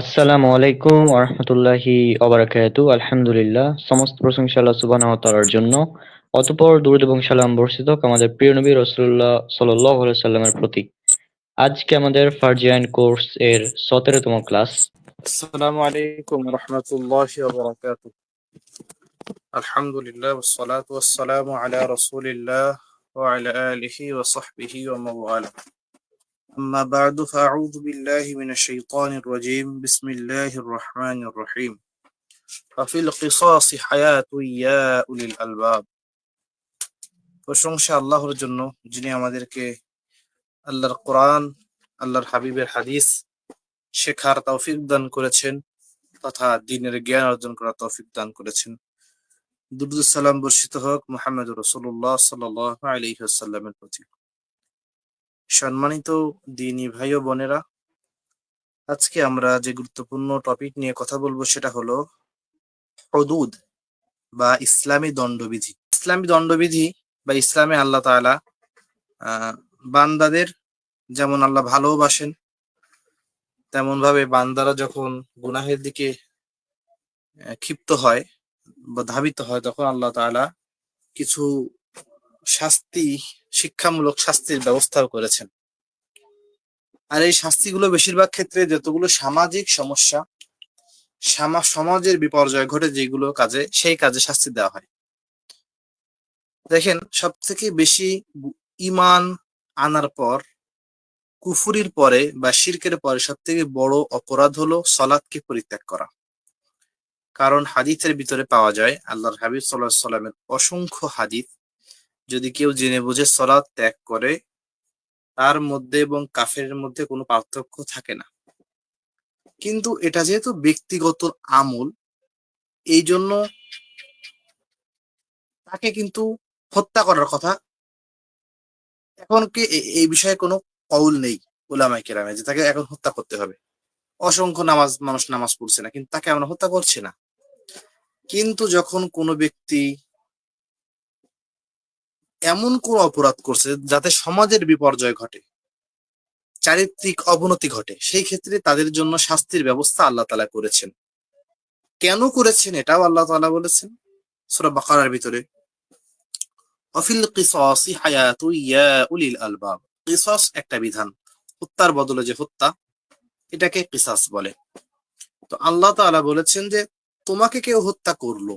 আসসালামু আলাইকুম আরহামতুল্লাহি অবরাকাতু আলহামদুলিল্লাহ, সমস্ত প্রশংসা আল্লাহ সুবহানাহু ওয়া তাআলার জন্য। অতঃপর দুরূদ এবং সালাম বর্ষিত আমাদের প্রিয় নবী রাসূলুল্লাহ সাল্লাল্লাহু আলাইহি সাল্লামের প্রতি। আজকে আমাদের ফারজিয়ান কোর্স এর 17 তম ক্লাস। আসসালামু আলাইকুম রাহমাতুল্লাহি ওয়া বারাকাতু আলহামদুলিল্লাহ أما بعد فأعوذ بالله من الشيطان الرجيم بسم الله الرحمن الرحيم ففي القصاص حياة يا أولي الألباب প্রশংসা আল্লাহর জন্য যিনি আমাদেরকে আল্লাহর কোরআন আল্লাহর হাবিবের হাদিস শেখার তৌফিক দান করেছেন তথা দিনের জ্ঞান অর্জন করার তৌফিক দান করেছেন দুরুদ সালাম বর্ষিত হোক মোহাম্মদ রসুল্লাহ সাল্লাহ আলহিহাসাল্লামের প্রতি সম্মানিত দিনী ভাই ও বোনেরা, আজকে আমরা যে গুরুত্বপূর্ণ টপিক নিয়ে কথা বলব সেটা হলো হদুদ বা ইসলামী দণ্ডবিধি। ইসলামী দণ্ডবিধি বা ইসলামে আল্লাহ আহ বান্দাদের যেমন আল্লাহ ভালোবাসেন তেমন ভাবে বান্দারা যখন গুনাহের দিকে ক্ষিপ্ত হয় বা ধাবিত হয়, তখন আল্লাহ তাআলা কিছু শাস্তি, শিক্ষামূলক শাস্তির ব্যবস্থাও করেছেন। আর এই শাস্তিগুলো বেশিরভাগ ক্ষেত্রে যতগুলো সামাজিক সমস্যা সমাজের বিপর্যয় ঘটে যেগুলো কাজে, সেই কাজে শাস্তি দেওয়া হয়। দেখেন সব থেকে বেশি ইমান আনার পর, কুফুরির পরে বা শিরকের পরে সব থেকে বড় অপরাধ হলো সলাদকে পরিত্যাগ করা। কারণ হাদিসের ভিতরে পাওয়া যায়, আল্লাহর হাবিব সাল্লাহ সাল্লামের অসংখ্য হাদিস যদি কেউ জেনে বুঝে সলাদ ত্যাগ করে, তার মধ্যে এবং কাফের মধ্যে কোনো পার্থক্য থাকে না। কিন্তু এটা যেহেতু ব্যক্তিগত আমল এই জন্য তাকে কিন্তু হত্যা করার কথা এখন কি এই বিষয়ে কোনো কৌল নেই ওলামাই কেরামে যে তাকে এখন হত্যা করতে হবে। অসংখ্য নামাজ, মানুষ নামাজ পড়ছে না, কিন্তু তাকে আমরা হত্যা করছি না। কিন্তু যখন কোনো ব্যক্তি এমন কোন অপরাধ করছে যাতে সমাজের বিপর্যয় ঘটে, চারিত্রিক অবনতি ঘটে। সেই ক্ষেত্রে তাদের জন্য শাস্তির ব্যবস্থা আল্লাহ তালা করেছেন। কেন করেছেন এটাও আল্লাহ তালা বলেছেন সুরা বাকারার ভিতরে। অফিল কিসাসি হায়াতু ইয়া উলিল আলবাব। কিসাস একটা বিধান, হত্যার বদলে যে হত্যা, এটাকে কিসাস বলে। তো আল্লাহ তাআলা বলেছেন যে, তোমাকে কেউ হত্যা করল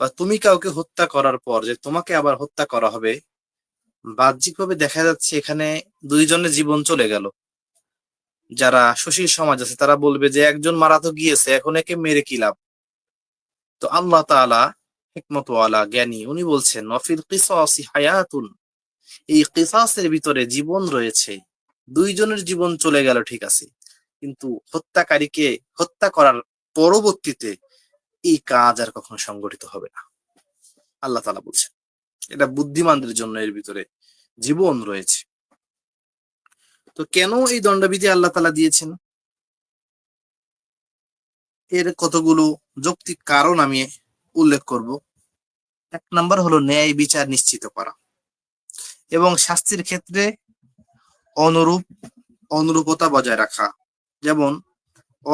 বা তুমি কাউকে হত্যা করার পর যে তোমাকে আবার হত্যা করা হবে, বাহ্যিকভাবে দেখা যাচ্ছে এখানে দুইজনের জীবন চলে গেল। যারা সুশীল সমাজ আছে, তারা বলবে যে একজন মারা তো গিয়েছে, এখন একে মেরে কি লাভ? তো আল্লাহ তাআলা হিকমত ওয়ালা জ্ঞানী, উনি বলছেন নফিল কিসাসি হায়াতুন। এই কিসাসের ভিতরে জীবন রয়েছে, দুইজনের জীবন চলে গেল, ঠিক আছে। কিন্তু হত্যাকারীকে হত্যা করার পরবর্তীতে এই কাজ আর কখনো সংগঠিত হবে না। আল্লাহ তাআলা বলছেন, এটা বুদ্ধিমানদের জন্য এর ভিতরে জীবন রয়েছে। তো কেন এই দণ্ডবিধি আল্লাহ তাআলা দিয়েছেন? এর কতগুলো যৌক্তিক কারণ আমি উল্লেখ করব। এক নম্বর হলো ন্যায় বিচার নিশ্চিত করা এবং শাস্তির ক্ষেত্রে অনুরূপ, অনুরূপতা বজায় রাখা। যেমন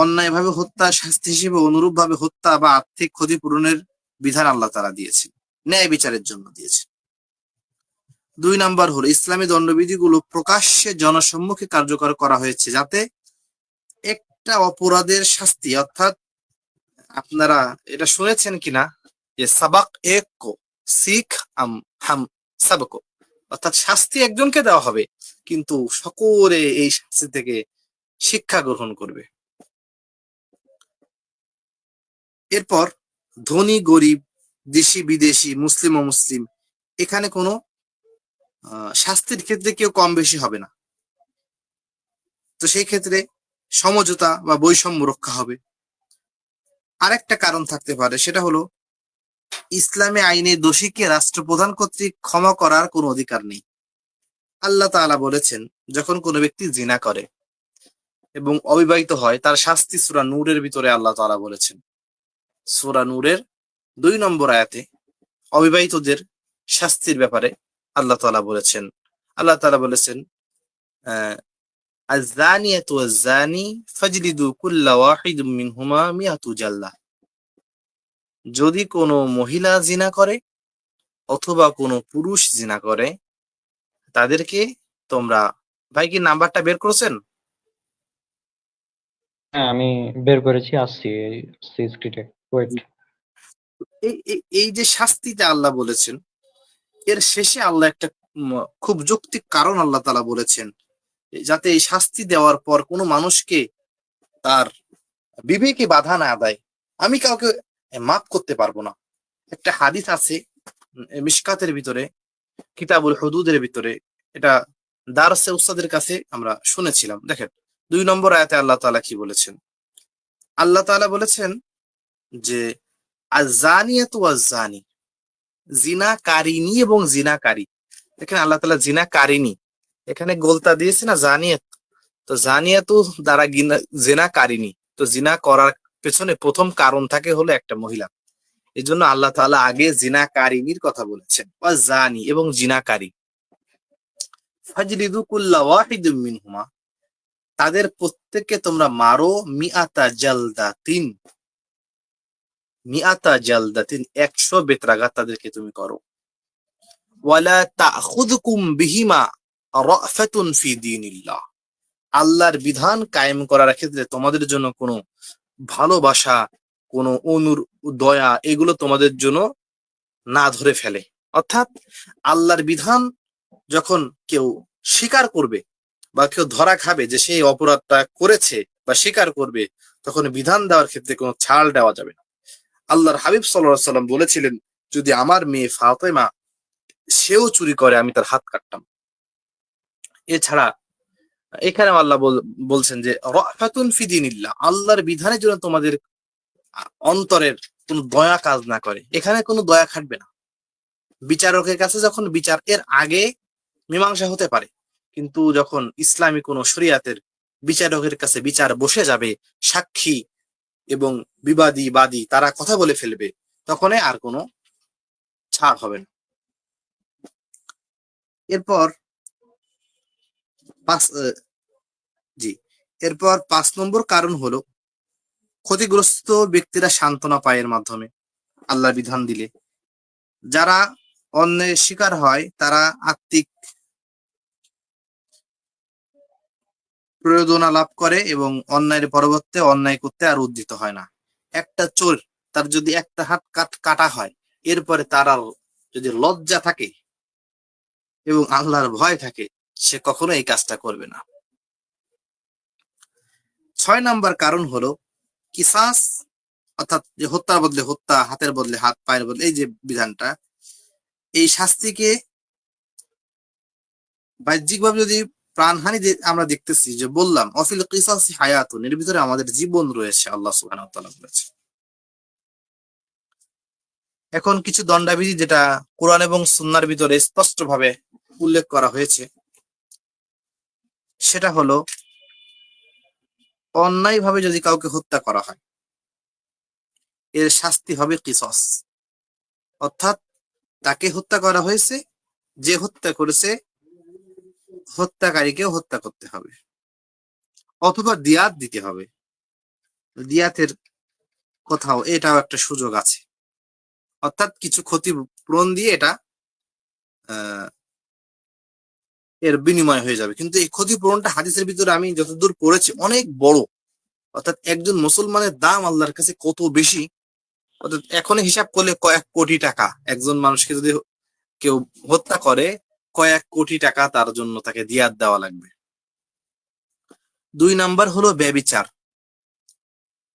অন্যায়ভাবে হত্যা, শাস্তি হিসেবে অনুরূপ ভাবে হত্যা বা আর্থিক ক্ষতিপূরণের বিধান আল্লাহ তারা দিয়েছেন। ন্যায় বিচারের জন্য দিয়েছে দুই নাম্বার হলো, ইসলামী দণ্ডবিধিগুলো প্রকাশ্যে জনসম্মুখে কার্যকর করা হয়েছে যাতে একটা অপরাধের শাস্তি, অর্থাৎ আপনারা এটা শুনেছেন কিনা? যে সাবাক এক শিখ আম হাম সাবকো। অর্থাৎ শাস্তি একজনকে দেওয়া হবে, কিন্তু সকলে এই শাস্তি থেকে শিক্ষা গ্রহণ করবে। এরপর ধনী, গরিব, দেশি, বিদেশি, মুসলিম, অমুসলিম, এখানে কোনো শাস্তির ক্ষেত্রে কেউ কম বেশি হবে না। তো সেই ক্ষেত্রে সমঝোতা বা বৈষম্য রক্ষা হবে। আরেকটা কারণ থাকতে পারে, সেটা হলো ইসলামী আইনে দোষীকে রাষ্ট্রপ্রধান কর্তৃক ক্ষমা করার কোনো অধিকার নেই। আল্লাহ তাআলা বলেছেন, যখন কোনো ব্যক্তি জিনা করে এবং অবিবাহিত হয়, তার শাস্তি সূরা নূরের ভিতরে আল্লাহ তাআলা বলেছেন। সূরা নূরের দুই নম্বর আয়াতে অবিবাহিতদের শাস্তির ব্যাপারে আল্লাহ তাআলা বলেছেন আল্লাহ তাআলা বলেছেন আহ الزانية والزاني فاجلدوا كل واحد منهما مئة جلة যদি কোনো মহিলা জিনা করে অথবা কোনো পুরুষ জিনা করে তাদেরকে তোমরা ভাই কি নাম্বারটা বের করেছেন হ্যাঁ আমি বের করেছি আসছি আসছি স্ক্রিনে ওয়েট এই যে শাস্তিটা আল্লাহ বলেছেন এর শেষে আল্লাহ একটা খুব যৌক্তিক কারণ আল্লাহ তালা বলেছেন যাতে এই শাস্তি দেওয়ার পর কোনো মানুষকে তার বিবেকে বাধা না দেয়। আমি কাউকে মাফ করতে পারব না। একটা হাদিস আছে উম, মিশকাতের ভিতরে কিতাবুল হদুদের ভিতরে এটা দারসে উস্তাদের কাছে আমরা শুনেছিলাম। দেখেন দুই নম্বর আয়াতে আল্লাহ তাআলা কি বলেছেন? আল্লাহ তাআলা বলেছেন যে জিনাকারিনী এবং এখানে আল্লাহ জিনাকারিনী এখানে গোলতা দিয়েছে না জানিয়াত তো জানিয়াতু দ্বারা তো জিনা করার পেছনে প্রথম কারণ থাকে হলো একটা মহিলা। এই জন্য আল্লাহ তাআলা আগে জিনাকারিনীর কথা বলেছেন। বা জানি এবং জিনাকারী। তাদের প্রত্যেককে তোমরা মারো মিআতা জালদা তিন মিআতা জালদা তিন একশো বেত্রাঘাত তাদেরকে তুমি করো। ওয়ালা বিহিমা ফি আল্লাহর বিধান কায়েম করার ক্ষেত্রে তোমাদের জন্য কোনো ভালোবাসা, কোনো অনুর দয়া এগুলো তোমাদের জন্য না ধরে ফেলে। অর্থাৎ আল্লাহর বিধান যখন কেউ স্বীকার করবে বা কেউ ধরা খাবে যে সেই অপরাধটা করেছে বা স্বীকার করবে, তখন বিধান দেওয়ার ক্ষেত্রে কোনো ছাড় দেওয়া যাবে না। আল্লাহর হাবিব সাল্লাম বলেছিলেন, যদি আমার মেয়ে ফাতেমা, সেও চুরি করে, আমি তার হাত কাটতাম। এছাড়া এখানে আল্লাহ বলছেন যে, রাফাতুন ফিদিনিল্লাহ আল্লাহর বিধানের জন্য তোমাদের অন্তরের কোনো দয়া কাজ না করে। এখানে কোনো দয়া খাটবে না। বিচারকের কাছে যখন বিচার, এর আগে মীমাংসা হতে পারে, কিন্তু যখন ইসলামী কোন শরিয়াতের বিচারকের কাছে বিচার বসে যাবে, সাক্ষী এবং বিবাদী বাদী তারা কথা বলে ফেলবে, তখনই আর কোনো ছাড় হবে না। এরপর পাঁচ জি, এরপর পাঁচ নম্বর কারণ হলো ক্ষতিগ্রস্ত ব্যক্তিরা সান্ত্বনা পায় এর মাধ্যমে আল্লাহর বিধান দিলে। যারা অন্যের শিকার হয়, তারা আত্মিক প্রয়োজনা লাভ করে এবং অন্যায়ের পরবর্তী অন্যায় করতে আর উদ্দিত হয় না। একটা চোর তার যদি একটা হাত কাট, কাটা হয়, এরপরে তার আর যদি লজ্জা থাকে এবং আল্লাহর ভয় থাকে, সে কখনো এই কাজটা করবে না। ছয় নাম্বার কারণ হলো কিসাস, অর্থাৎ যে হত্যার বদলে হত্যা, হাতের বদলে হাত, পায়ের বদলে, এই যে বিধানটা, এই শাস্তিকে বাহ্যিকভাবে যদি প্রাণহানি আমরা দেখতেছি যে বললাম, অফিল কিসাস হায়াতুন, এর ভিতরে আমাদের জীবন রয়েছে, আল্লাহ সুবহানাহু বলেছে। এখন কিছু দণ্ডাবিধি যেটা কোরআন এবং সুন্নাহর ভিতরে স্পষ্টভাবে উল্লেখ করা হয়েছে, সেটা হলো, অন্যায়ভাবে যদি কাউকে হত্যা করা হয়, এর শাস্তি হবে কিসস। অর্থাৎ তাকে হত্যা করা হয়েছে, যে হত্যা করেছে হত্যাকারীকেও হত্যা করতে হবে। অথবা দিয়াত দিতে হবে। দিয়াতের কোথাও এটাও একটা সুযোগ আছে। অর্থাৎ কিছু ক্ষতিপূরণ দিয়ে এটা এর বিনিময় হয়ে যাবে। কিন্তু এই ক্ষতিপূরণটা হাদিসের ভিতরে আমি যতদূর পড়েছি, অনেক বড়। অর্থাৎ একজন মুসলমানের দাম আল্লাহর কাছে কত বেশি, অর্থাৎ এখন হিসাব করলে কয়েক কোটি টাকা। একজন মানুষকে যদি কেউ হত্যা করে কয়েক কোটি টাকা তার জন্য তাকে দিয়াত দেওয়া লাগবে। দুই নাম্বার হলো ব্যবিচার।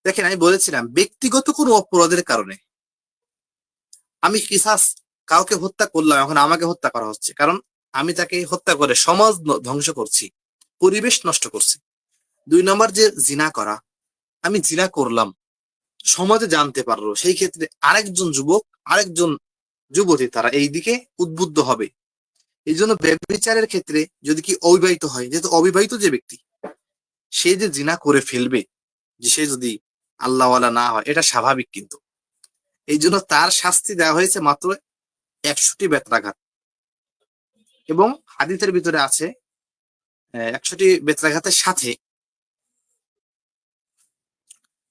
দেখেন, আমি বলেছিলাম, ব্যক্তিগত কোনো অপরাধের কারণে আমি কিসাস কাউকে হত্যা করলাম, এখন আমাকে হত্যা করা হচ্ছে। কারণ আমি তাকে হত্যা করে সমাজ ধ্বংস করছি, পরিবেশ নষ্ট করছি। দুই নম্বর যে জিনা করা, আমি জিনা করলাম, সমাজে জানতে পারল, সেই ক্ষেত্রে আরেকজন যুবক, আরেকজন যুবতী তারা এই দিকে উদ্বুদ্ধ হবে। এই জন্য ব্যবচারের ক্ষেত্রে যদি কি অবিবাহিত হয়, যেহেতু অবিবাহিত যে ব্যক্তি, সে যে জিনা করে ফেলবে, যে সে যদি আল্লাহওয়ালা না হয়, এটা স্বাভাবিক কিন্তু। এই জন্য তার শাস্তি দেওয়া হয়েছে মাত্র একশোটি বেত্রাঘাত। এবং হাদিতের ভিতরে আছে একশোটি বেত্রাঘাতের সাথে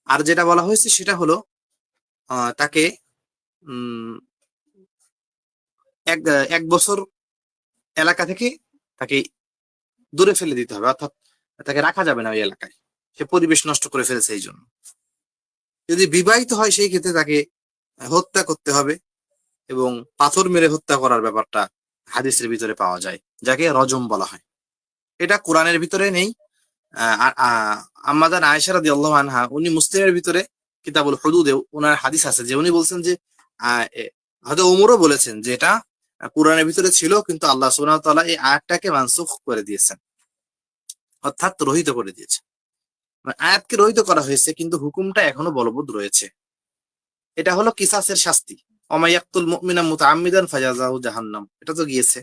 আর যেটা বলা হয়েছে সেটা হলো তাকে এক এক বছর এলাকা থেকে তাকে দূরে ফেলে দিতে হবে অর্থাৎ তাকে রাখা যাবে না ওই এলাকায়। সে পরিবেশ নষ্ট করে ফেলেছে এই জন্য। যদি বিবাহিত হয় সেই ক্ষেত্রে তাকে হত্যা করতে হবে এবং পাথর মেরে হত্যা করার ব্যাপারটা হাদিসের ভিতরে পাওয়া যায় যাকে রজম বলা হয়। এটা কোরআনের ভিতরে নেই। আমাদান আয়েশারা দিয়ে আনহা উনি মুসলিমের ভিতরে কিতাবুল হদুদে ওনার হাদিস আছে যে উনি বলছেন যে আহ, হয়তো ওমরও বলেছেন যে এটা কোরআনের ভিতরে ছিল, কিন্তু আল্লাহ সুবহানাহু তাআলা এই আয়াতটাকে মানসুখ করে দিয়েছেন। অর্থাৎ রহিত করে দিয়েছে মানে আয়াতকে রহিত করা হয়েছে, কিন্তু হুকুমটা এখনও বলবৎ রয়েছে। এটা হলো কিসাসের শাস্তি। অমায়াক্তুল মুমিনা মুতাআম্মিদান ফাজাজাহু জাহান্নাম। এটা তো গিয়েছে।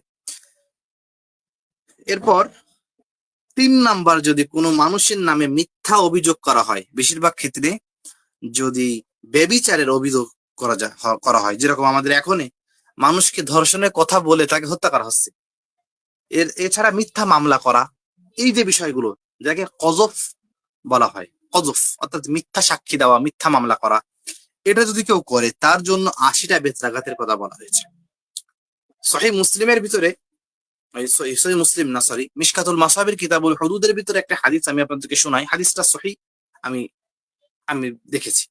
এরপর তিন নাম্বার, যদি কোনো মানুষের নামে মিথ্যা অভিযোগ করা হয়, বেশিরভাগ ক্ষেত্রে যদি বেবিচারের অভিযোগ করা যায় করা হয়, যেরকম আমাদের এখনই মানুষকে ধর্ষণের কথা বলে তাকে হত্যা করা হচ্ছে। এর, এছাড়া মিথ্যা মামলা করা, এই যে বিষয়গুলো, যাকে কজফ বলা হয়, কজফ, অর্থাৎ মিথ্যা সাক্ষী দেওয়া, মিথ্যা মামলা করা, এটা যদি কেউ করে, তার জন্য আশিটা বেত্রাঘাতের কথা বলা হয়েছে। সহি মুসলিমের ভিতরে সহি- মুসলিম না, সরি, মিশকাতুল মাসাবির কিতাবুল হুদুদের ভিতরে একটা হাদিস আমি আপনাদেরকে শোনাই। হাদিসটা সহি আমি আমি দেখেছি।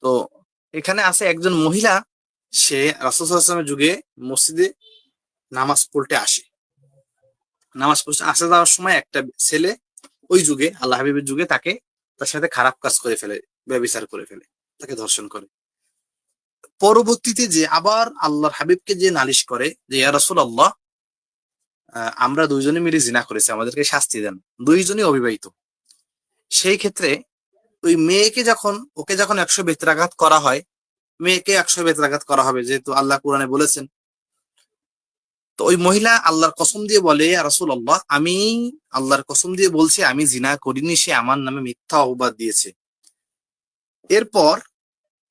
তো এখানে আছে একজন মহিলা সে রাসুলের যুগে মসজিদে নামাজ পড়তে আসে। নামাজ পড়তে আসে যাওয়ার সময় একটা ছেলে ওই যুগে, আল্লাহ হাবিবের যুগে তাকে তার সাথে খারাপ কাজ করে ফেলে, ব্যবিচার করে ফেলে, তাকে ধর্ষণ করে। পরবর্তীতে যে আবার আল্লাহর হাবিবকে যে নালিশ করে যে, ইয়া রাসূল আল্লাহ আমরা দুইজনে মিলে জিনা করেছি, আমাদেরকে শাস্তি দেন। দুইজনই অবিবাহিত। সেই ক্ষেত্রে ওই মেয়েকে যখন, ওকে যখন একশো বেত্রাঘাত করা হয় মেয়েকে একশো বেত্রাঘাত করা হবে, যেহেতু আল্লাহ কোরআনে বলেছেন। তো ওই মহিলা আল্লাহর কসম দিয়ে বলে রাসুল আল্লাহ আমি আল্লাহর কসম দিয়ে বলছি, আমি জিনা করিনি, সে আমার নামে মিথ্যা অপবাদ দিয়েছে। এরপর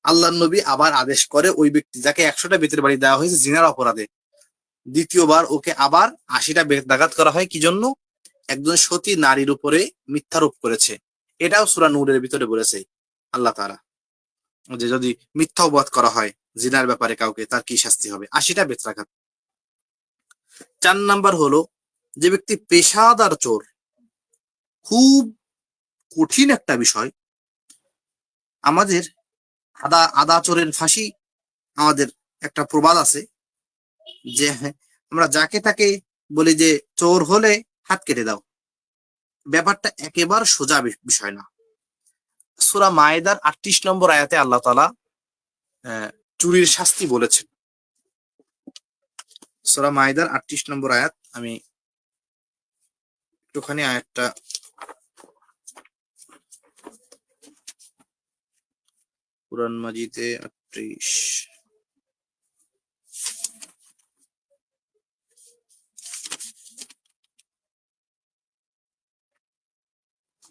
আল্লাহ নবী আবার আদেশ করে, ওই ব্যক্তি যাকে একশোটা বেতের বাড়ি দেওয়া হয়েছে, জিনার অপরাধে। দ্বিতীয়বার ওকে আবার আশিটা বেদাঘাত করা হয়, কি জন্য? একজন সতী নারীর উপরে মিথ্যারোপ করেছে। এটাও সুরা নূরের ভিতরে বলেছে, আল্লাহ তারা যে যদি মিথ্যা অপবাদ করা হয়, জিনার ব্যাপারে কাউকে, তার কি শাস্তি হবে? আশিটা বেত্রাঘাত। চার নাম্বার হলো, যে ব্যক্তি পেশাদার চোর, খুব কঠিন একটা বিষয়। আমাদের আদা আদা চোরের ফাঁসি, আমাদের একটা প্রবাদ আছে যে আমরা যাকে তাকে বলি যে, চোর হলে হাত কেটে দাও। ব্যাপারটা একেবারে সোজা বিষয় না। সুরা মায়েদার আটত্রিশ নম্বর আয়াতে আল্লাহ তালা চুরির শাস্তি বলেছেন। সুরা মায়েদার আটত্রিশ নম্বর আয়াত, আমি একটুখানি আয়াতটা কোরআন মাজিদে আটত্রিশ।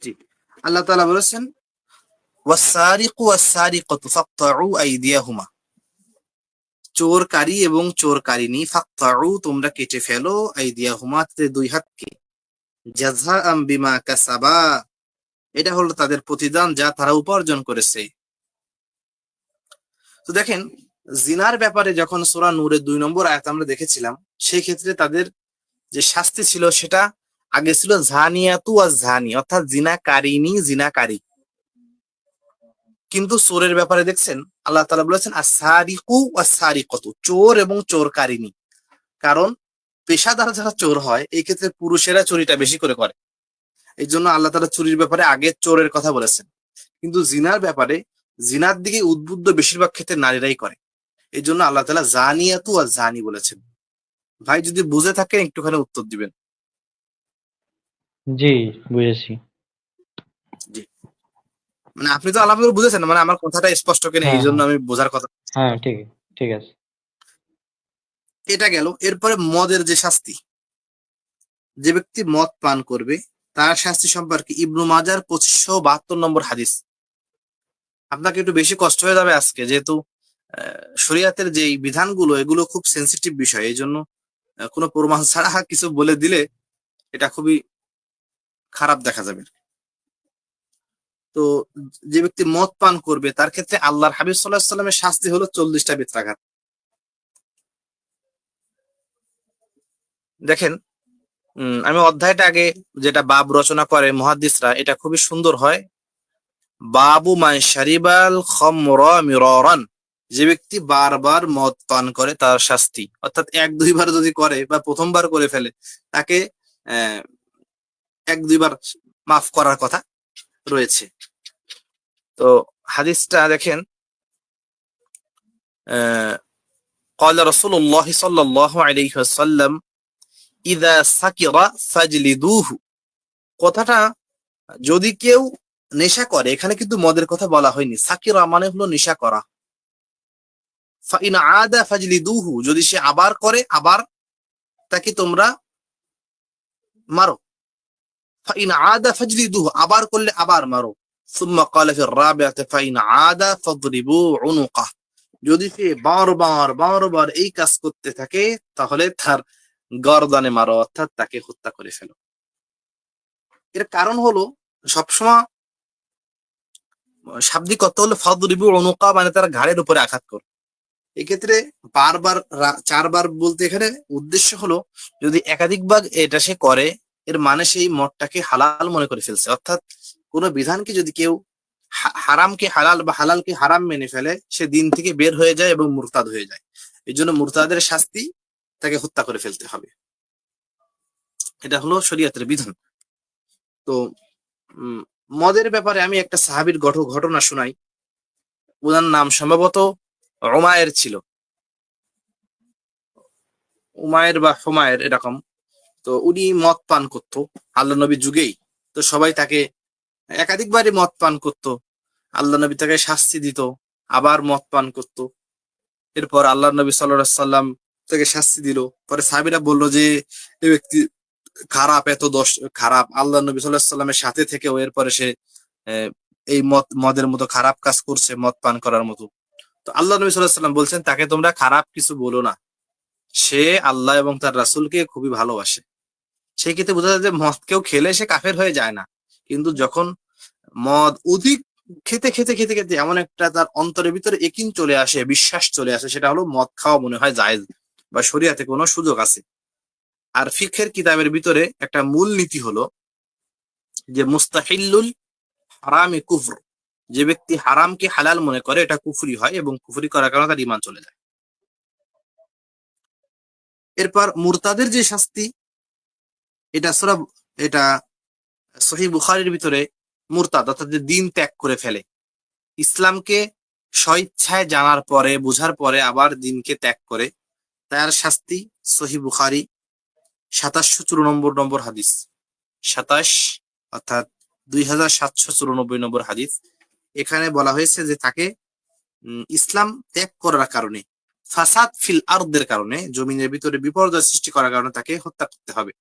জি। আল্লাহ তালা বলেছেন চোরকারী এবং চোরকারিনী ফাকতাউ, তোমরা কেটে ফেলো আইদিয়াহুমা তাদের দুই হাতকে। জাযাআম বিমা কাসাবা, এটা হলো তাদের প্রতিদান যা তারা উপার্জন করেছে। তো দেখেন, জিনার ব্যাপারে যখন সোরা নূরের দুই নম্বর আয়াত আমরা দেখেছিলাম সেই ক্ষেত্রে তাদের যে শাস্তি ছিল সেটা আগে ছিল ঝানিয়াতু আর ঝানি অর্থাৎ জিনাকারিনী জিনাকারী। কিন্তু চোরের ব্যাপারে দেখছেন, আল্লাহ তালা বলেছেন আসারিকু চোর এবং চোর চোরকারিনী। কারণ পেশাদার যারা চোর হয়, এই ক্ষেত্রে পুরুষেরা চুরিটা বেশি করে করে। এই জন্য আল্লাহ তাআলা চুরির ব্যাপারে আগে চোরের কথা বলেছেন। কিন্তু জিনার ব্যাপারে, জিনার দিকে উদ্বুদ্ধ বেশিরভাগ ক্ষেত্রে নারীরাই করে। এই জন্য আল্লাহ তাআলা জানিয়াতু আর জানি বলেছেন। ভাই, যদি বুঝে থাকেন, একটুখানি উত্তর দিবেন। জি, বুঝেছি। মানে আপনি তো আল্লাহ বুঝেছেন মানে আমার কথাটা স্পষ্ট কিনা এই হ্যাঁ, জন্য আমি বোঝার কথা হ্যাঁ ঠিক ঠিক আছে। এটা গেল এরপরে মদের যে শাস্তি যে ব্যক্তি মদ পান করবে তার শাস্তি সম্পর্কে ইবনু মাজার পঁচিশশো বাহাত্তর নম্বর হাদিস। আপনাকে একটু বেশি কষ্ট হয়ে যাবে আজকে যেহেতু শরিয়াতের যে বিধানগুলো এগুলো খুব সেন্সিটিভ বিষয় এই জন্য কোনো প্রমাণ ছাড়া কিছু বলে দিলে এটা খুবই খারাপ দেখা যাবে। তো যে ব্যক্তি মদ পান করবে, তার ক্ষেত্রে আল্লাহর হাবিব সাল্লাহ সাল্লামের শাস্তি হলো চল্লিশটা বেত্রাঘাত। দেখেন আমি অধ্যায়টা আগে যেটা বাব রচনা করে মহাদ্দিসরা, এটা খুবই সুন্দর হয়। বাবু মান শারিবাল যে ব্যক্তি বারবার মদ পান করে তার শাস্তি। অর্থাৎ এক দুইবার যদি করে বা প্রথমবার করে ফেলে, তাকে এক দুইবার মাফ করার কথা রয়েছে। তো হাদিসটা দেখেন আহ, قال رسول الله صلى الله عليه وسلم إذا سكر فاجلدوه কথাটা যদি কেউ নেশা করে এখানে কিন্তু মদের কথা বলা হয়নি সাকিরা মানে হলো নেশা করা ফাইন আদা ফাজলিদুহু যদি সে আবার করে আবার তাকে তোমরা মারো ফাইন আদা ফাজলিদুহু আবার করলে আবার মারো যদি সে বারবার বারবার এই কাজ করতে থাকে, তাহলে তার গরদানে মারো, অর্থাৎ তাকে হত্যা করে ফেলো। এর কারণ হলো, সবসময় শাব্দিক কত হলো ফদরিবু অনুকা মানে তার ঘাড়ের উপরে আঘাত করো। এক্ষেত্রে বারবার চারবার বলতে এখানে উদ্দেশ্য হলো, যদি একাধিক ভাগ এটা সে করে, এর মানে সেই মঠটাকে হালাল মনে করে ফেলছে। অর্থাৎ কোনো বিধানকে যদি কেউ হারামকে হালাল বা হালালকে হারাম মেনে ফেলে, সে দিন থেকে বের হয়ে যায় এবং মুরতাদ হয়ে যায়। এই জন্য মুরতাদের শাস্তি তাকে হত্যা করে ফেলতে হবে। এটা হলো শরীয়তের বিধান। তো মদের ব্যাপারে আমি একটা সাহাবীর ঘট- ঘটনা শোনাই। ওনার নাম সম্ভবত রোমায়ের ছিল। উমায়ের বা হোমায়ের এরকম। তো উনি মদ পান করতো। আল্লাহ নবী যুগেই। তো সবাই তাকে একাধিকবারই মদ পান করতো। আল্লাহ নবী তাকে শাস্তি দিত, আবার মদ পান করতো। এরপর আল্লাহ নবী সাল্লাম তাকে শাস্তি দিল। পরে সাহাবিরা বলল যে এই ব্যক্তি খারাপ, এত দোষ খারাপ। আল্লাহ নবী সাল্লামের সাথে থেকেও এরপরে সে এই মদ, মদের মতো খারাপ কাজ করছে, মদ পান করার মতো। তো আল্লাহ নবী সাল্লাম বলছেন, তাকে তোমরা খারাপ কিছু বলো না। সে আল্লাহ এবং তার রাসূলকে খুবই ভালোবাসে। সেই ক্ষেত্রে বোঝা যায় যে মদ কেউ খেলে সে কাফের হয়ে যায় না। কিন্তু যখন মদ অধিক খেতে খেতে খেতে খেতে এমন একটা তার অন্তরের ভিতরে একিন চলে আসে, বিশ্বাস চলে আসে, সেটা হলো মদ খাওয়া মনে হয় জায়েজ বা শরিয়াতে কোনো সুযোগ আছে। আর ফিখের কিতাবের ভিতরে একটা মূল নীতি হলো যে মুস্তাহিল্লুল হারামে কুফর, যে ব্যক্তি হারামকে হালাল মনে করে, এটা কুফরি হয় এবং কুফরি করার কারণে তার ইমান চলে যায়। এরপর মুরতাদের যে শাস্তি, এটা সরা, এটা সহি বুখারির ভিতরে মুরতাদ, অর্থাৎ যে দিন ত্যাগ করে ফেলে। ইসলামকে স্বইচ্ছায় জানার পরে, বোঝার পরে আবার দিনকে ত্যাগ করে। তার শাস্তি সহি বুখারি, সাতাশশো চুরানব্বই নম্বর হাদিস। সাতাশ, অর্থাৎ দুই হাজার সাতশো চুরানব্বই নম্বর হাদিস। এখানে বলা হয়েছে যে তাকে ইসলাম ত্যাগ করার কারণে, ফাসাদ ফিল আরদের কারণে, জমিনের ভিতরে বিপর্যয় সৃষ্টি করার কারণে তাকে হত্যা করতে হবে।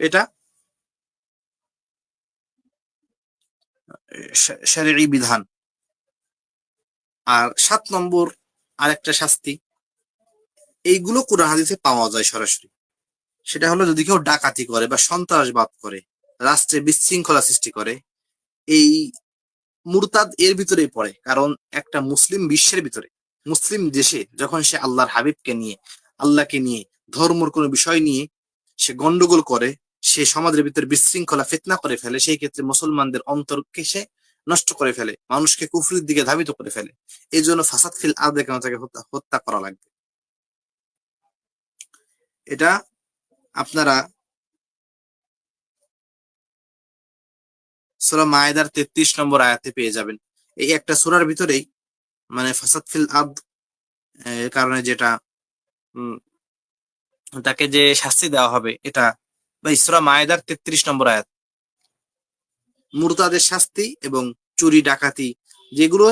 এটা শারীরিক বিধান। আর সাত নম্বর আরেকটা শাস্তি, এইগুলো কোরআন হাদিসে পাওয়া যায় সরাসরি। সেটা হলো যদি কেউ ডাকাতি করে বা সন্ত্রাসবাদ করে, রাষ্ট্রে বিশৃঙ্খলা সৃষ্টি করে, এই মুরতাদ এর ভিতরেই পড়ে। কারণ একটা মুসলিম বিশ্বের ভিতরে, মুসলিম দেশে যখন সে আল্লাহর হাবিবকে নিয়ে, আল্লাহকে নিয়ে, ধর্মর কোনো বিষয় নিয়ে সে গন্ডগোল করে সে সমাজের ভিতরে বিশৃঙ্খলা, ফিতনা করে ফেলে, সেই ক্ষেত্রে মুসলমানদের অন্তরকে সে নষ্ট করে ফেলে, মানুষকে কুফরির দিকে ধাবিত করে ফেলে। এই জন্য ফাসাদ ফিল আদে কেন তাকে হত্যা করা লাগবে। এটা আপনারা সুরা মায়েদার তেত্রিশ নম্বর আয়াতে পেয়ে যাবেন। এই একটা সুরার ভিতরেই মানে ফাসাদ ফিল এর কারণে যেটা তাকে যে শাস্তি দেওয়া হবে, এটা বা ইসরা মায়েদার তেত্রিশ নম্বর আয়াত। মুরতাদের শাস্তি এবং চুরি, ডাকাতি যেগুলো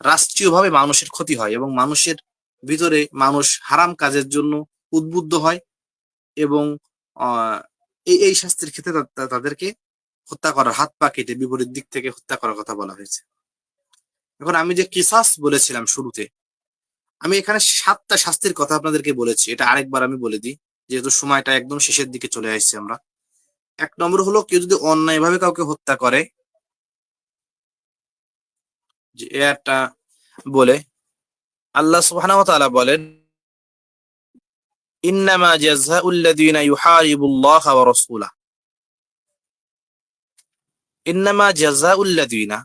রাষ্ট্রীয়ভাবে মানুষের ক্ষতি হয় এবং মানুষের ভিতরে মানুষ হারাম কাজের জন্য উদ্বুদ্ধ হয় এবং এই এই শাস্তির ক্ষেত্রে তাদেরকে হত্যা করার হাত পা কেটে বিপরীত দিক থেকে হত্যা করার কথা বলা হয়েছে। এখন আমি যে কিসাস বলেছিলাম শুরুতে, আমি এখানে সাতটা শাস্তির কথা আপনাদেরকে বলেছি, এটা আরেকবার আমি বলে দিই। যেহেতু সময়টা একদম শেষের দিকে চলে আসছে আমরা। এক নম্বর হলো কেউ যদি অন্যায়ভাবে কাউকে হত্যা করে, যে একটা বলে, আল্লাহ সুবহানাহু ওয়া তাআলা বলেন, ইন্নামা জাযাউল্লাযীনা ইউহারিবুল্লাহা ওয়া রাসূলাহু। ইন্নামা জাযাউল্লাযীনা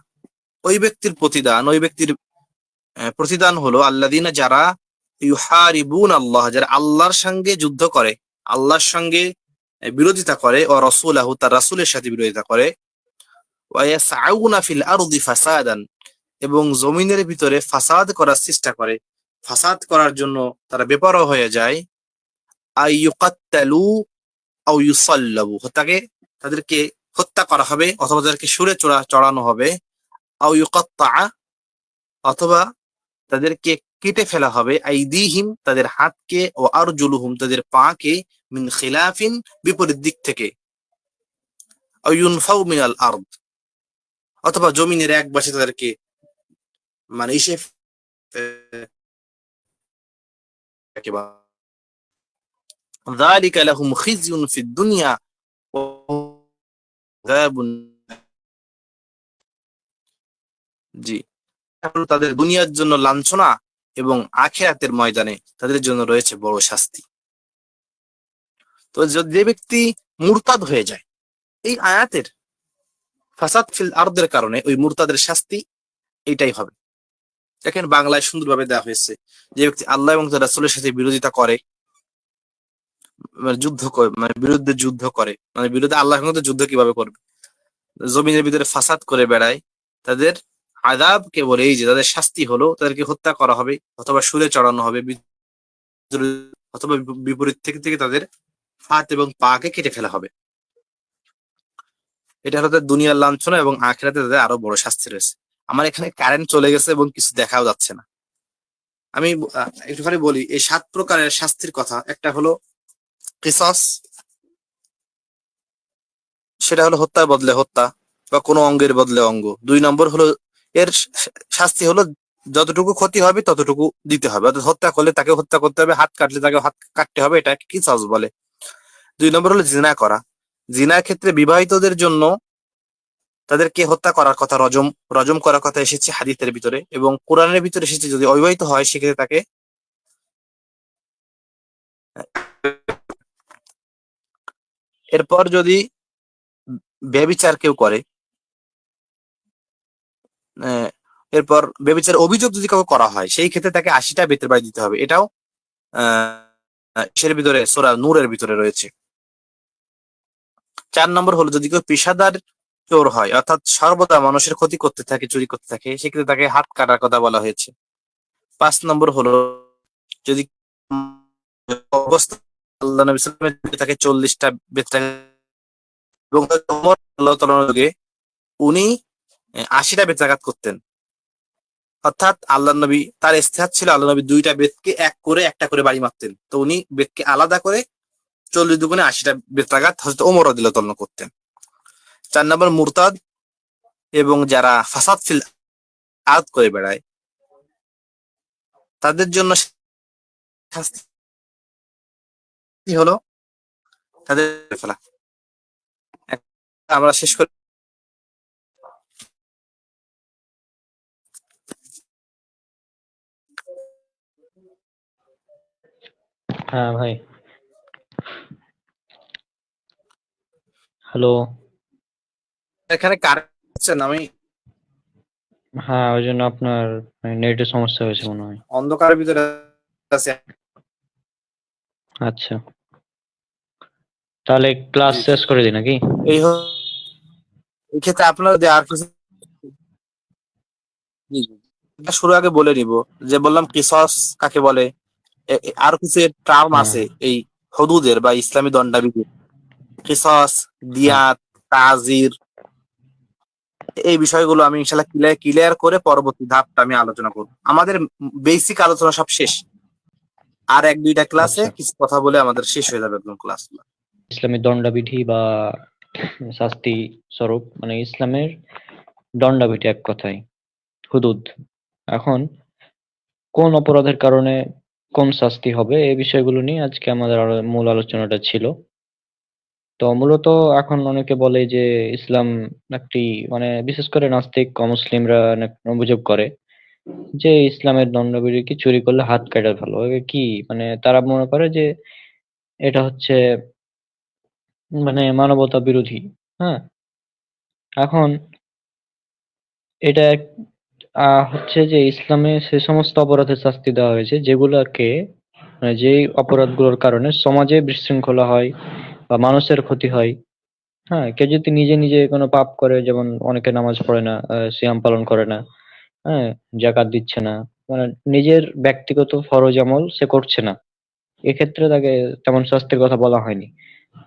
ওই ব্যক্তির প্রতিদান, ওই ব্যক্তির প্রতিদান হলো আল্লাযীনা যারা ইউহারিবুন আল্লাহ যারা আল্লাহর সঙ্গে যুদ্ধ করে, আল্লাহর সঙ্গে বিরোধিতা করে ও রাসূলাহু, তার রাসূলের সাথে বিরোধিতা করে। ফিল এবং জমিনের ভিতরে ফাসাদ করার চেষ্টা করে। ফাসাদ করার জন্য তারা বেপরোয়া হয়ে যায়। আইয়ুকাত্তালু তাদেরকে হত্যা করা হবে, অথবা তাদেরকে সুরে চড়া, চড়ানো হবে। আও অথবা তাদেরকে কেটে ফেলা হবে আইদিহিম তাদের হাতকে ও আরজুলুহুম তাদের পাকে মিন খিলাফিন বিপরীত দিক থেকে আও ইউনফাউ মিনাল আরদ অথবা জমিনের এক পাশে তাদেরকে মানে ইসে একেবারে ذلك لهم خزي في الدنيا وعذاب জি এখন তাদের দুনিয়ার জন্য লাঞ্ছনা এবং আখেরাতের ময়দানে তাদের জন্য রয়েছে বড় শাস্তি। তো যে ব্যক্তি মুরতাদ হয়ে যায়, এই আয়াতের ফাসাদ ফিল আরদের কারণে ওই মুরতাদের শাস্তি এইটাই হবে। দেখেন বাংলায় সুন্দরভাবে দেওয়া হয়েছে যে ব্যক্তি আল্লাহ এবং তার রাসূলের সাথে বিরোধিতা করে মানে যুদ্ধ করে মানে বিরুদ্ধে যুদ্ধ করে মানে বিরুদ্ধে আল্লাহ যুদ্ধ কীভাবে করবে? জমিনের ভিতরে ফাসাদ করে বেড়ায়, তাদের আদাব কেবল এই যে তাদের শাস্তি হলো, তাদেরকে হত্যা করা হবে অথবা সুরে চড়ানো হবে অথবা বিপ- বিপরীত থেকে থেকে তাদের হাত এবং পাকে কেটে ফেলা হবে। এটা হলো তাদের দুনিয়ার লাঞ্ছনা এবং আখেরাতে তাদের আরও বড় শাস্তি রয়েছে। আমার এখানে কারেন্ট চলে গেছে এবং কিছু দেখাও যাচ্ছে না। আমি একটুখানি বলি, এই সাত প্রকারের শাস্তির কথা। একটা হলো কিসাস, সেটা হলো হত্যার বদলে হত্যা বা কোনো অঙ্গের বদলে অঙ্গ। দুই নম্বর হলো এর শাস্তি হলো যতটুকু ক্ষতি হবে ততটুকু দিতে হবে। অর্থাৎ হত্যা করলে তাকে হত্যা করতে হবে, হাত কাটলে তাকে হাত কাটতে হবে এটা কিসাস বলে? দুই নম্বর হলো জিনা করা। জিনার ক্ষেত্রে বিবাহিতদের জন্য তাদেরকে হত্যা করার কথা রজম রজম করার কথা এসেছে হাদিসের ভিতরে এবং কোরআনের ভিতরে এসেছে, যদি অবিবাহিত হয় সেক্ষেত্রে তাকে এরপর যদি ব্যবিচার কেউ করে এরপর ব্যবিচার অভিযোগ যদি কাউকে করা হয়, সেই ক্ষেত্রে তাকে আশিটা বেতের বাড়ি দিতে হবে। এটাও আহ ভিতরে, সোরা নূরের ভিতরে রয়েছে। চার নম্বর হলো, যদি কেউ পেশাদার চোর হয়, অর্থাৎ সর্বদা মানুষের ক্ষতি করতে থাকে, চুরি করতে থাকে, সেক্ষেত্রে তাকে হাত কাটার কথা বলা হয়েছে। পাঁচ নম্বর হলো, যদি অবস্থা তাকে চল্লিশটা বেতরা এবং উনি আশিটা বেত্রাঘাত করতেন। অর্থাৎ আল্লাহ নবী, তার ইস্তেহাদ ছিল আল্লাহ নবী দুইটা বেতকে এক করে, একটা করে বাড়ি মারতেন। তো উনি বেতকে আলাদা করে চল্লিশ দুগুণে আশিটা বেদ বেত্রাঘাত হয়তো ওমর রাদিয়াল্লাহু করতেন। চার নম্বর মুরতাদ এবং যারা ফাসাদ ফিল আদ করে বেড়ায়, তাদের জন্য হলো তাদের ফেলা। আমরা শেষ করি। হ্যাঁ ভাই। হ্যালো এখানে কারেন্ট আমি হ্যাঁ ওই জন্য আপনার নেটের সমস্যা হয়েছে মনে হয়। অন্ধকারের ভিতরে আছি। আচ্ছা। তাহলে ক্লাস। শেষ করে দিই নাকি? এই এই ক্ষেত্রে আপনারা যে আর কিছু শুরু আগে বলে নিব যে বললাম কিসস কাকে বলে? আর কিছু টার্ম হ্যাঁ। আছে এই হদুদের বা ইসলামী দণ্ডাবিধি। কিসস দিয়াত তাজির এই বিষয়গুলো আমি ইনশাল্লাহ ক্লিয়ার ক্লিয়ার করে পরবর্তী ধাপটা আমি আলোচনা করব। আমাদের বেসিক আলোচনা সব শেষ। আর এক দুইটা ক্লাসে আচ্ছা। কিছু কথা বলে আমাদের শেষ হয়ে যাবে একদম ক্লাস ইসলামী দণ্ডবিধি বা শাস্তি স্বরূপ মানে ইসলামের দণ্ডবিধি এক কথায় হুদুদ। এখন কোন অপরাধের কারণে কোন শাস্তি হবে, এই বিষয়গুলো নিয়ে আজকে আমাদের মূল আলোচনাটা ছিল। তো মূলত এখন অনেকে বলে যে ইসলাম একটি মানে বিশেষ করে নাস্তিক, অমুসলিমরা অভিযোগ করে যে ইসলামের দণ্ডবিধি কি চুরি করলে হাত কাটা ভালো। কি? মানে তারা মনে করে যে এটা হচ্ছে মানে মানবতা বিরোধী হ্যাঁ? এখন এটা হচ্ছে যে ইসলামে সে সমস্ত অপরাধের শাস্তি দেওয়া হয়েছে, যেগুলোকে মানে যেই অপরাধগুলোর কারণে সমাজে বিশৃঙ্খলা হয় বা মানুষের ক্ষতি হয় হ্যাঁ কেউ যদি নিজে নিজে কোনো পাপ করে, যেমন অনেকে নামাজ পড়ে না সিয়াম পালন করে না হ্যাঁ জাকাত দিচ্ছে না মানে নিজের ব্যক্তিগত ফরজ আমল সে করছে না, এক্ষেত্রে তাকে তেমন শাস্তির কথা বলা হয়নি।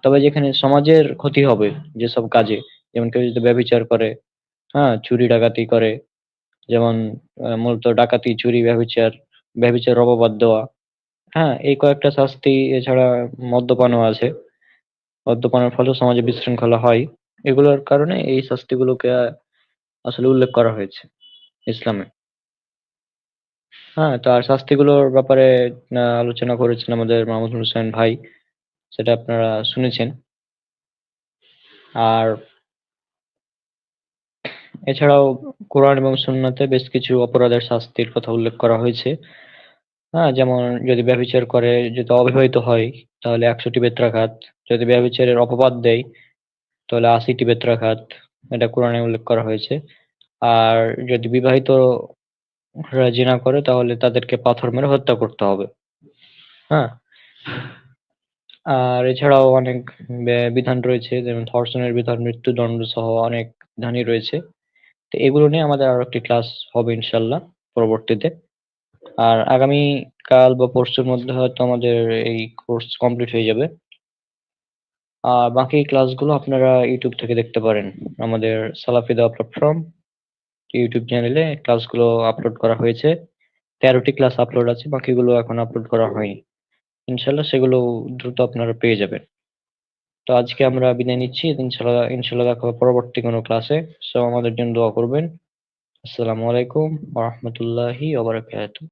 তবে যেখানে সমাজের ক্ষতি হবে যেসব কাজে, যেমন কেউ যদি ব্যভিচার করে হ্যাঁ চুরি ডাকাতি করে যেমন মূলত ডাকাতি, চুরি ব্যভিচার ব্যভিচার অপবাদ দেওয়া। হ্যাঁ এই কয়েকটা শাস্তি এছাড়া মদ্যপানও আছে। মদ্যপানের ফলে সমাজে বিশৃঙ্খলা হয়। এগুলোর কারণে এই শাস্তিগুলোকে আসলে উল্লেখ করা হয়েছে ইসলামে। হ্যাঁ তো আর শাস্তিগুলোর ব্যাপারে আলোচনা করেছেন আমাদের মাহমুদ হোসেন ভাই, সেটা আপনারা শুনেছেন। আর এছাড়াও কোরআন এবং সুন্নাতে বেশ কিছু অপরাধের শাস্তির কথা উল্লেখ করা হয়েছে। হ্যাঁ যেমন যদি ব্যভিচার করে, যদি অবিবাহিত হয়, তাহলে একশোটি বেত্রাঘাত। যদি ব্যভিচারের অপবাদ দেয়, তাহলে আশিটি বেত্রাঘাত। এটা কোরআনে উল্লেখ করা হয়েছে। আর যদি বিবাহিত জিনা করে, তাহলে তাদেরকে পাথর মেরে হত্যা করতে হবে। হ্যাঁ। আর এছাড়াও অনেক বিধান রয়েছে, যেমন ধর্ষণের বিধান, মৃত্যুদণ্ড সহ অনেক বিধানই রয়েছে। তো এগুলো নিয়ে আমাদের আরও একটি ক্লাস হবে ইনশাল্লাহ পরবর্তীতে। আর আগামী কাল বা পরশুর মধ্যে হয়তো আমাদের এই কোর্স কমপ্লিট হয়ে যাবে। আর বাকি ক্লাসগুলো আপনারা ইউটিউব থেকে দেখতে পারেন। আমাদের সালাফিদা প্ল্যাটফর্ম ইউটিউব চ্যানেলে ক্লাসগুলো আপলোড করা হয়েছে। তেরোটি ক্লাস আপলোড আছে, বাকিগুলো এখন আপলোড করা হয়নি। ইনশাল্লাহ সেগুলো দ্রুত আপনারা পেয়ে যাবেন। তো আজকে আমরা বিদায় নিচ্ছি। ইনশাল্লাহ ইনশাল্লাহ দেখা হবে পরবর্তী কোনো ক্লাসে সব আমাদের জন্য দোয়া করবেন। আসসালামু আলাইকুম ওয়া রাহমাতুল্লাহি ওয়া বারাকাতুহু।